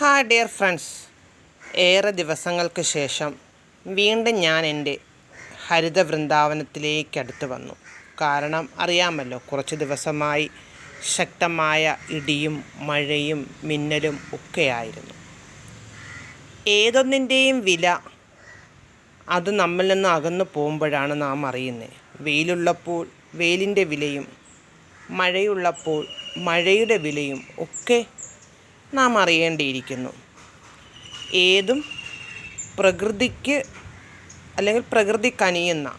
Hi dear friends. ഏറെ ദിവസങ്ങൾക്ക് ശേഷം വീണ്ടും ഞാൻ എന്റെ ഹരിത വൃന്ദാവനത്തിലേക്ക് അടുത്ത് വന്നു. കാരണം അറിയാമല്ലോ കുറച്ച് ദിവസമായി ശക്തമായ ഇടിയും മഴയും മിന്നലും ഒക്കെയായിരുന്നു. ഏതൊന്നിന്റെയും വില അത് നമ്മിൽ നിന്ന് അകന്നു പോകുമ്പോഴാണ് നാം അറിയുന്നത്. വെയിലുള്ളപ്പോൾ വെയിലിന്റെ വിലയും മഴയുള്ളപ്പോൾ മഴയുടെ വിലയും ഒക്കെ നാം അറിയേണ്ടിയിരിക്കുന്നു. ഏതും പ്രകൃതിക്ക് അല്ലെങ്കിൽ പ്രകൃതി കനിയുന്ന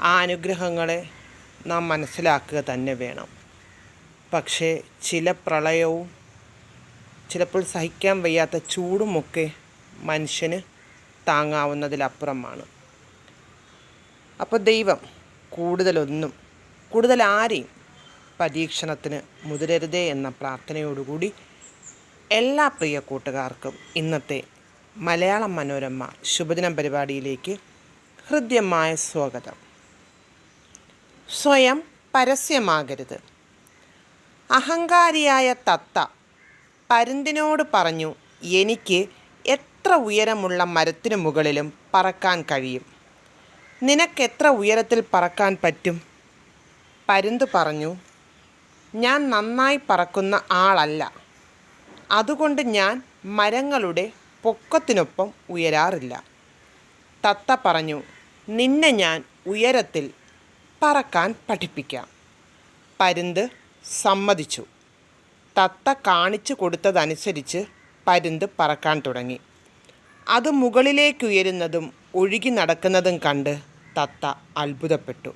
ആ അനുഗ്രഹങ്ങളെ നാം മനസ്സിലാക്കുക തന്നെ വേണം. പക്ഷേ ചില പ്രളയവും ചിലപ്പോൾ സഹിക്കാൻ വയ്യാത്ത ചൂടുമൊക്കെ മനുഷ്യന് താങ്ങാവുന്നതിലപ്പുറമാണ്. അപ്പോൾ ദൈവം കൂടുതലൊന്നും കൂടുതൽ ആരെയും പരീക്ഷണത്തിന് മുതിരരുതേ എന്ന പ്രാർത്ഥനയോടുകൂടി എല്ലാ പ്രിയ കൂട്ടുകാർക്കും ഇന്നത്തെ മലയാളം മനോരമ ശുഭദിനം പരിപാടിയിലേക്ക് ഹൃദ്യമായ സ്വാഗതം. സ്വയം പരസ്യമാകരുത്. അഹങ്കാരിയായ തത്ത പരുന്തിനോട് പറഞ്ഞു എനിക്ക് എത്ര ഉയരമുള്ള മരത്തിനു മുകളിലും പറക്കാൻ കഴിയും? നിനക്കെത്ര ഉയരത്തിൽ പറക്കാൻ പറ്റും? പരുന്ത് പറഞ്ഞു ഞാൻ നന്നായി പറക്കുന്ന ആളല്ല. അതുകൊണ്ട് ഞാൻ മരങ്ങളുടെ പൊക്കത്തിനൊപ്പം ഉയരാറില്ല. തത്ത പറഞ്ഞു നിന്നെ ഞാൻ ഉയരത്തിൽ പറക്കാൻ പഠിപ്പിക്കാം. പരുന്ത് സമ്മതിച്ചു. തത്ത കാണിച്ചു കൊടുത്തതനുസരിച്ച് പരുന്ത് പറക്കാൻ തുടങ്ങി. അത് മുകളിലേക്ക് ഉയരുന്നതും ഒഴുകി നടക്കുന്നതും കണ്ട് തത്ത അത്ഭുതപ്പെട്ടു.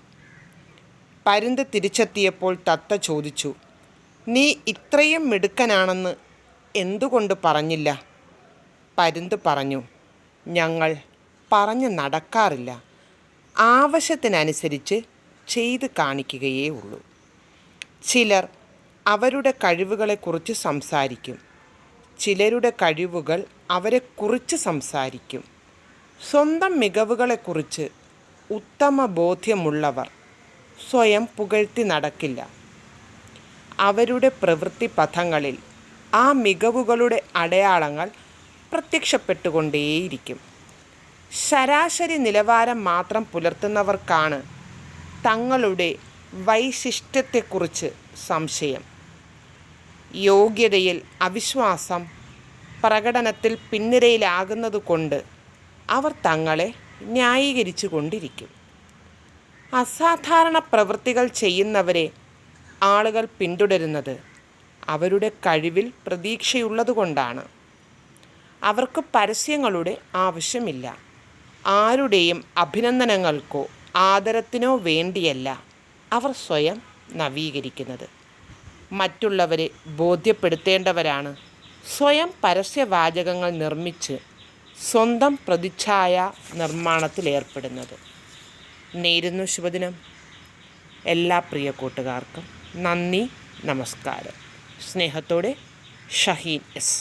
പരുന്ത് തിരിച്ചെത്തിയപ്പോൾ തത്ത ചോദിച്ചു നീ ഇത്രയും മിടുക്കനാണെന്ന് എന്തുകൊണ്ട് പറഞ്ഞില്ല? പരുന്ത് പറഞ്ഞു ഞങ്ങൾ പറഞ്ഞു നടക്കാറില്ല. ആവശ്യത്തിനനുസരിച്ച് ചെയ്ത് കാണിക്കുകയേ ഉള്ളൂ. ചിലർ അവരുടെ കഴിവുകളെക്കുറിച്ച് സംസാരിക്കും. ചിലരുടെ കഴിവുകൾ അവരെക്കുറിച്ച് സംസാരിക്കും. സ്വന്തം മികവുകളെക്കുറിച്ച് ഉത്തമ ബോധ്യമുള്ളവർ സ്വയം പുകഴ്ത്തി നടക്കില്ല. അവരുടെ പ്രവൃത്തി പഥങ്ങളിൽ ആ മികവുകളുടെ അടയാളങ്ങൾ പ്രത്യക്ഷപ്പെട്ടുകൊണ്ടേയിരിക്കും. ശരാശരി നിലവാരം മാത്രം പുലർത്തുന്നവർക്കാണ് തങ്ങളുടെ വൈശിഷ്ട്യത്തെക്കുറിച്ച് സംശയം. യോഗ്യതയിൽ അവിശ്വാസം പ്രകടനത്തിൽ പിന്നിരയിലാകുന്നതുകൊണ്ട് അവർ തങ്ങളെ ന്യായീകരിച്ചു കൊണ്ടിരിക്കും അസാധാരണ പ്രവൃത്തികൾ ചെയ്യുന്നവരെ ആളുകൾ പിന്തുടരുന്നത് അവരുടെ കഴിവിൽ പ്രതീക്ഷയുള്ളതുകൊണ്ടാണ്. അവർക്ക് പരസ്യങ്ങളുടെ ആവശ്യമില്ല. ആരുടെയും അഭിനന്ദനങ്ങൾക്കോ ആദരത്തിനോ വേണ്ടിയല്ല അവർ സ്വയം നവീകരിക്കുന്നത്. മറ്റുള്ളവരെ ബോധ്യപ്പെടുത്തേണ്ടവരാണ്. സ്വയം പരസ്യവാചകങ്ങൾ നിർമ്മിച്ച് സ്വന്തം പ്രതിച്ഛായ നിർമ്മാണത്തിലേർപ്പെടുന്നത് നേരുന്നു ശുഭദിനം. എല്ലാ പ്രിയ കൂട്ടുകാർക്കും നന്ദി നമസ്കാരം. സ്നേഹത്തോടെ ഷഹീൻ എസ്.